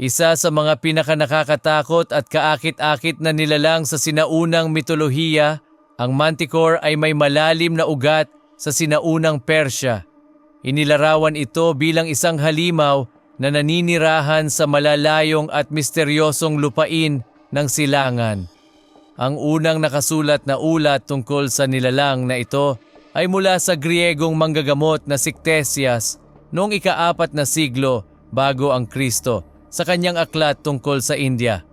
Isa sa mga pinakanakakatakot at kaakit-akit na nilalang sa sinaunang mitolohiya, ang manticore ay may malalim na ugat sa sinaunang Persya. Inilarawan ito bilang isang halimaw na naninirahan sa malalayong at misteryosong lupain ng silangan. Ang unang nakasulat na ulat tungkol sa nilalang na ito ay mula sa Griegong manggagamot na si Ctesias noong ikaapat na siglo bago ang Kristo sa kanyang aklat tungkol sa India.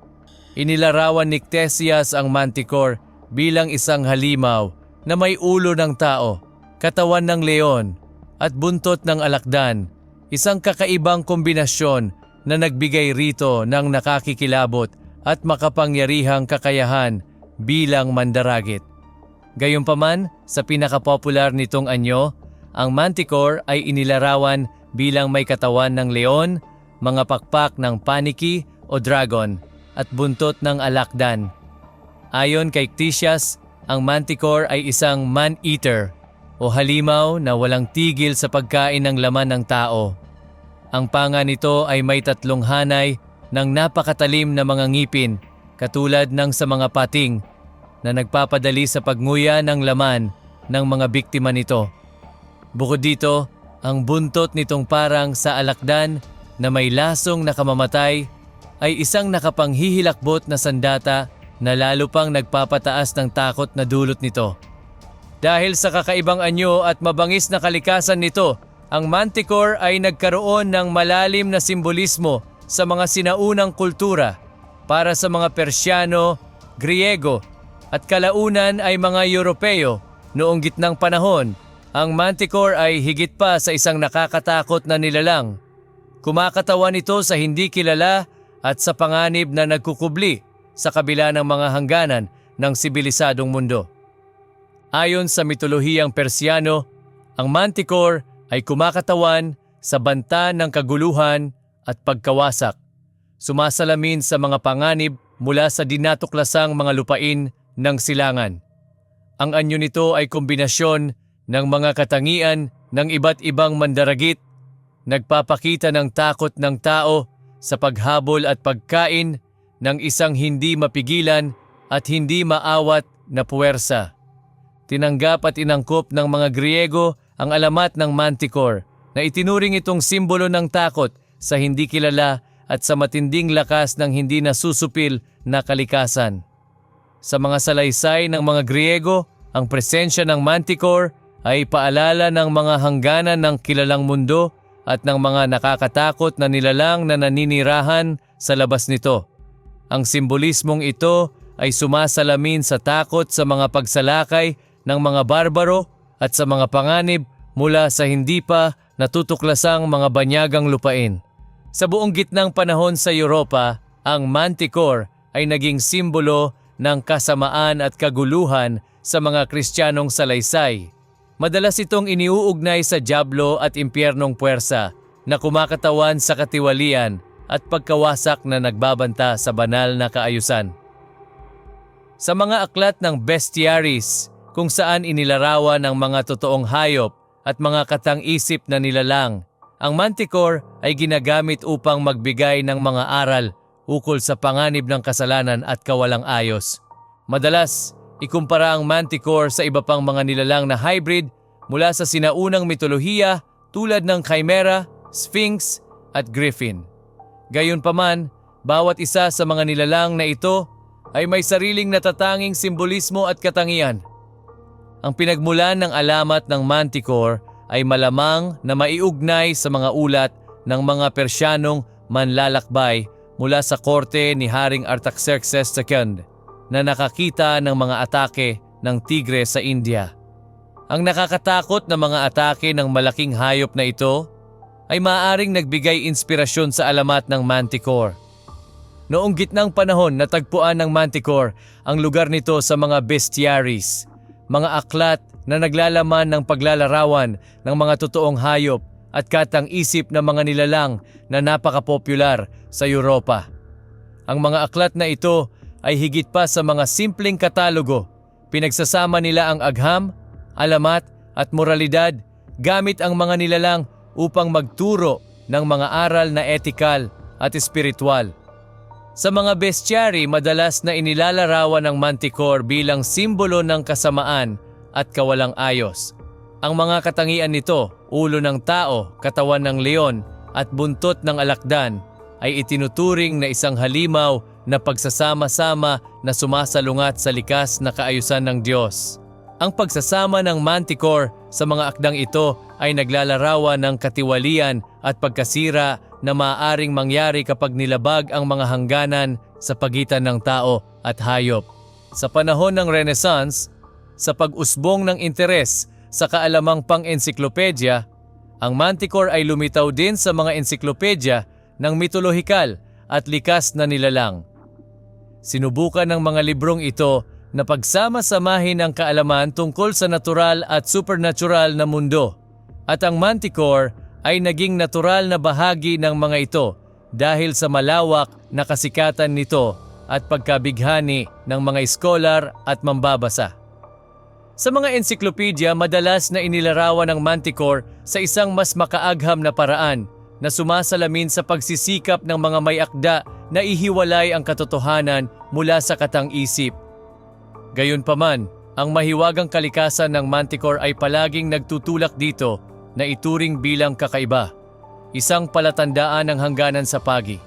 Inilarawan ni Ctesias ang manticore bilang isang halimaw na may ulo ng tao, katawan ng leon at buntot ng alakdan, isang kakaibang kombinasyon na nagbigay rito ng nakakikilabot at makapangyarihang kakayahan bilang mandaragit. Gayunpaman, sa pinakapopular nitong anyo, ang manticore ay inilarawan bilang may katawan ng leon, mga pakpak ng paniki o dragon, at buntot ng alakdan. Ayon kay Ctesias, ang manticore ay isang man-eater o halimaw na walang tigil sa pagkain ng laman ng tao. Ang panga nito ay may tatlong hanay ng napakatalim na mga ngipin katulad ng sa mga pating na nagpapadali sa pagnguya ng laman ng mga biktima nito. Bukod dito, ang buntot nitong parang sa alakdan na may lasong nakamamatay ay isang nakapanghihilakbot na sandata na lalo pang nagpapataas ng takot na dulot nito. Dahil sa kakaibang anyo at mabangis na kalikasan nito, ang manticore ay nagkaroon ng malalim na simbolismo sa mga sinaunang kultura para sa mga Persyano, Griego at kalaunan ay mga Europeo noong gitnang panahon. Ang manticore ay higit pa sa isang nakakatakot na nilalang. Kumakatawan ito sa hindi kilala at sa panganib na nagkukubli sa kabila ng mga hangganan ng sibilisadong mundo. Ayon sa mitolohiyang Persiano, ang manticore ay kumakatawan sa banta ng kaguluhan at pagkawasak. Sumasalamin sa mga panganib mula sa dinatuklasang mga lupain ng silangan. Ang anyo nito ay kombinasyon ng mga katangian ng iba't ibang mandaragit, nagpapakita ng takot ng tao sa paghabol at pagkain ng isang hindi mapigilan at hindi maawat na puwersa. Tinanggap at inangkop ng mga Griego ang alamat ng manticore na itinuring itong simbolo ng takot sa hindi kilala at sa matinding lakas ng hindi nasusupil na kalikasan. Sa mga salaysay ng mga Griego, ang presensya ng manticore ay paalala ng mga hangganan ng kilalang mundo at ng mga nakakatakot na nilalang na naninirahan sa labas nito. Ang simbolismong ito ay sumasalamin sa takot sa mga pagsalakay ng mga barbaro at sa mga panganib mula sa hindi pa natutuklasang mga banyagang lupain. Sa buong gitnang panahon sa Europa, ang manticore ay naging simbolo ng kasamaan at kaguluhan sa mga Kristiyanong salaysay. Madalas itong iniuugnay sa Diablo at impyernong puwersa na kumakatawan sa katiwalian at pagkawasak na nagbabanta sa banal na kaayusan. Sa mga aklat ng bestiaries kung saan inilarawan ang mga totoong hayop at mga katang-isip na nilalang, ang manticore ay ginagamit upang magbigay ng mga aral ukol sa panganib ng kasalanan at kawalang ayos. Madalas, ikumpara ang manticore sa iba pang mga nilalang na hybrid mula sa sinaunang mitolohiya tulad ng chimera, sphinx at griffin. Gayunpaman, bawat isa sa mga nilalang na ito ay may sariling natatanging simbolismo at katangian. Ang pinagmulan ng alamat ng manticore ay malamang na maiugnay sa mga ulat ng mga Persyanong manlalakbay mula sa korte ni Haring Artaxerxes II na nakakita ng mga atake ng tigre sa India. Ang nakakatakot na mga atake ng malaking hayop na ito ay maaaring nagbigay inspirasyon sa alamat ng Manticore. Noong gitnang panahon natagpuan ng Manticore ang lugar nito sa mga bestiaries, mga aklat na naglalaman ng paglalarawan ng mga totoong hayop at katang-isip na mga nilalang na napakapopular sa Europa. Ang mga aklat na ito ay higit pa sa mga simpleng katalogo. Pinagsasama nila ang agham, alamat at moralidad gamit ang mga nilalang upang magturo ng mga aral na etikal at espiritual. Sa mga bestiary, madalas na inilalarawan ng manticore bilang simbolo ng kasamaan at kawalang ayos. Ang mga katangian nito, ulo ng tao, katawan ng leon, at buntot ng alakdan, ay itinuturing na isang halimaw na pagsasama-sama na sumasalungat sa likas na kaayusan ng Diyos. Ang pagsasama ng manticore sa mga akdang ito ay naglalarawan ng katiwalian at pagkasira na maaaring mangyari kapag nilabag ang mga hangganan sa pagitan ng tao at hayop. Sa panahon ng Renaissance, sa pag-usbong ng interes sa kaalamang pang-ensiklopedya, ang manticore ay lumitaw din sa mga ensiklopedya ng mitolohikal at likas na nilalang. Sinubukan ng mga librong ito na pagsama-samahin ang kaalaman tungkol sa natural at supernatural na mundo. At ang manticore ay naging natural na bahagi ng mga ito dahil sa malawak na kasikatan nito at pagkabighani ng mga scholar at mambabasa. Sa mga ensiklopedia, madalas na inilarawan ng manticore sa isang mas makaagham na paraan na sumasalamin sa pagsisikap ng mga may akda na ihiwalay ang katotohanan mula sa katang-isip. Gayunpaman, ang mahiwagang kalikasan ng manticore ay palaging nagtutulak dito na ituring bilang kakaiba, isang palatandaan ng hangganan sa pagi.